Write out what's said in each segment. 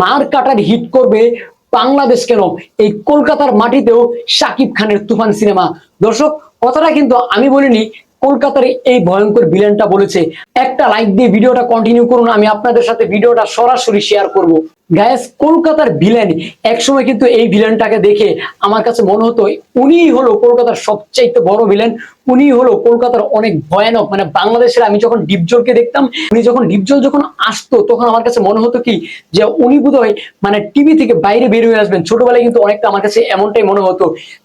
মার কাটার হিট করবে বাংলাদেশ কেন? এই কলকাতার মাটিতেও সাকিব খানের তুফান সিনেমা। দর্শক, কথাটা কিন্তু আমি বলিনি, কলকাতার এই ভয়ঙ্কর ভিলেনটা বলেছে। একটা লাইক দিয়ে ভিডিওটা কন্টিনিউ করুন, আমি আপনাদের সাথে ভিডিওটা সরাসরি শেয়ার করব। গায়েস, কলকাতার ভিলেন একসময় কিন্তু এই ভিলেনটাকে দেখে আমার কাছে মনে হতো, উনিই হলো কলকাতার সবচাইতে বড় ভিলেন উনি হলো কলকাতার অনেক ভয়ানক মানে বাংলাদেশের আমি যখন ডিপজলকে দেখতাম, উনি যখন ডিপজল যখন আসতো, তখন আমার কাছে মনে হতো কি, যে উনি বোধহয় মানে টিভি থেকে বাইরে বের হয়ে আসবেন। ছোটবেলায় কিন্তু অনেকটা আমার কাছে এমনটাই মনে হতো।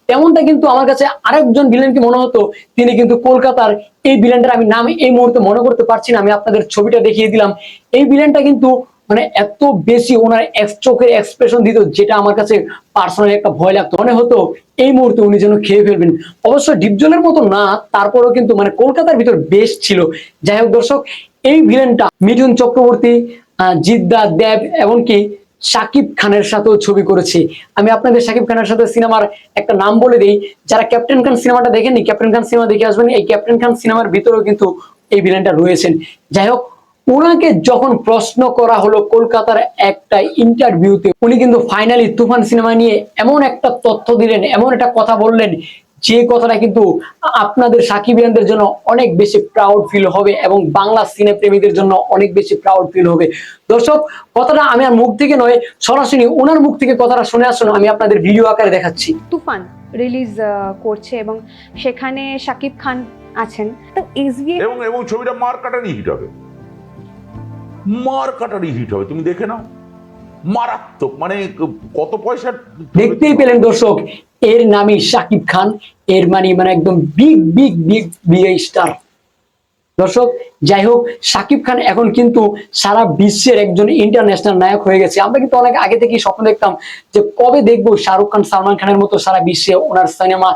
তেমনটা কিন্তু আমার কাছে আরেকজন ভিলেনকে মনে হতো, তিনি কিন্তু কলকাতার এই ভিলেনটার আমি নাম এই মুহূর্তে মনে করতে পারছি না, আমি আপনাদের ছবিটা দেখিয়ে দিলাম। এই ভিলেনটা কিন্তু মানে এত বেশি ওনার এক- চোখের এক্সপ্রেশন দিত, যেটা আমার কাছে পার্সোনালি একটা ভয় লাগতো। মনে হতো, এই মুহূর্তে উনি যেন খেয়ে ফেলবেন। অবশ্য ডিপজলের মতো না, তারপরেও কিন্তু মানে কলকাতার ভিতর বেশ ছিল। যাই হোক দর্শক, এই ভিলেনটা মিঠুন চক্রবর্তী জিদ্দা, দেব, এমনকি শাকিব খানের সাথেও ছবি করেছে। আমি আপনাদের শাকিব খানের সাথে সিনেমার একটা নাম বলে দিই। যারা ক্যাপ্টেন খান সিনেমাটা দেখেননি, ক্যাপ্টেন খান সিনেমা দেখে আসবেন। এই ক্যাপ্টেন খান সিনেমার ভিতরেও কিন্তু এই ভিলেনটা রয়েছেন। যাই হোক ওনাকে যখন প্রশ্ন করা হলো কলকাতার একটা ইন্টারভিউতে উনি কিন্তু ফাইনালি তুফান সিনেমা নিয়ে এমন একটা তথ্য দিলেন এমন একটা কথা বললেন যে কথাটা কিন্তু আপনাদের সাকিবিয়ানদের জন্য অনেক বেশি প্রাউড ফিল হবে এবং বাংলা সিনে প্রেমীদের জন্য অনেক বেশি প্রাউড ফিল হবে। দর্শক কথাটা আমি আর মুখ থেকে নয় সরাসরি ওনার মুখ থেকে কথাটা শুনে আসুন আমি আপনাদের ভিডিও আকারে দেখাচ্ছি। তুফান রিলিজ করছে এবং সেখানে সাকিব খান আছেন। তো এবং এবং ছবিটা মার কাটারই হিট হবে। মার কাটারই হিট হবে, তুমি দেখে নাও। মারাত্মক মানে কত পয়সা দেখতেই পেলেন দর্শক, এর নামই শাকিব খান, এর মানে মানে একদম big big big big star দর্শক, যাই হোক, শাকিব খান এখন কিন্তু সারা বিশ্বের একজন ইন্টারন্যাশনাল নায়ক হয়ে গেছে। আমরা কিন্তু অনেক আগে থেকেই স্বপ্ন দেখতাম যে কবে দেখব শাহরুখ খান, সালমান খানের মতো সারা বিশ্বে ওনার সিনেমা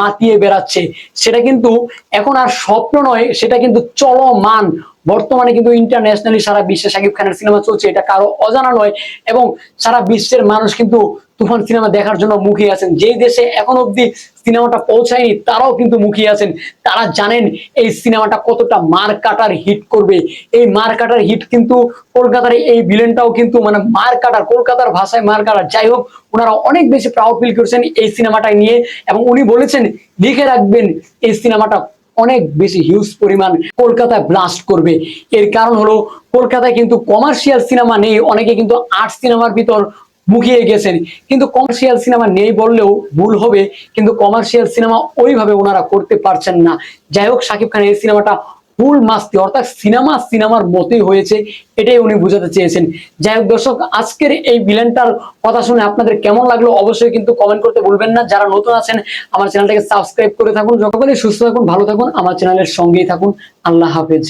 মাতিয়ে বেড়াচ্ছে। সেটা কিন্তু এখন আর স্বপ্ন নয়, সেটা কিন্তু চলমান বর্তমানে কিন্তু ইন্টারন্যাশনালি সারা বিশ্বে শাকিব খানের সিনেমা চলছে, এটা কারও অজানা নয়। এবং সারা বিশ্বের মানুষ কিন্তু তুফান সিনেমা দেখার জন্য মুখিয়ে আছেন। যেই দেশে এখন অব্দি সিনেমাটা পৌঁছায়নি, তারাও কিন্তু মুখিয়ে আছেন। তারা জানেন এই সিনেমাটা কতটা মার কাটার হিট করবে। এই মার কাটার হিট কিন্তু কলকাতার এই ভিলেনটাও কিন্তু মানে মার কাটার, কলকাতার ভাষায় মার কাটার। যাই হোক, ওনারা অনেক বেশি প্রাউড ফিল করছেন এই সিনেমাটা নিয়ে। এবং উনি বলেছেন, লিখে রাখবেন এই সিনেমাটা অনেক বেশি হিউজ পরিমাণ কলকাতায় ব্লাস্ট করবে। এর কারণ হলো, কলকাতায় কিন্তু কমার্শিয়াল সিনেমা নেই, অনেকে কিন্তু আর্ট সিনেমার ভিতর মুখিয়ে গেছেন। কিন্তু কমার্শিয়াল সিনেমা নেই বললেও ভুল হবে, কিন্তু কমার্শিয়াল সিনেমা ওইভাবে ওনারা করতে পারছেন না। যাই হোক, শাকিব খানের এই সিনেমাটা ফুল মাস্তি, অর্থাৎ সিনেমা সিনেমার মতোই হয়েছে, এটাই উনি বুঝাতে চেয়েছেন। যাই হোক দর্শক, আজকের এই ভিলেনটার কথা শুনে আপনাদের কেমন লাগল অবশ্যই কিন্তু কমেন্ট করতে ভুলবেন না। যারা নতুন আছেন, আমার চ্যানেলটাকে সাবস্ক্রাইব করে থাকুন। সকলেই সুস্থ থাকুন, ভালো থাকুন, আমার চ্যানেলের সঙ্গেই থাকুন। আল্লাহ হাফেজ।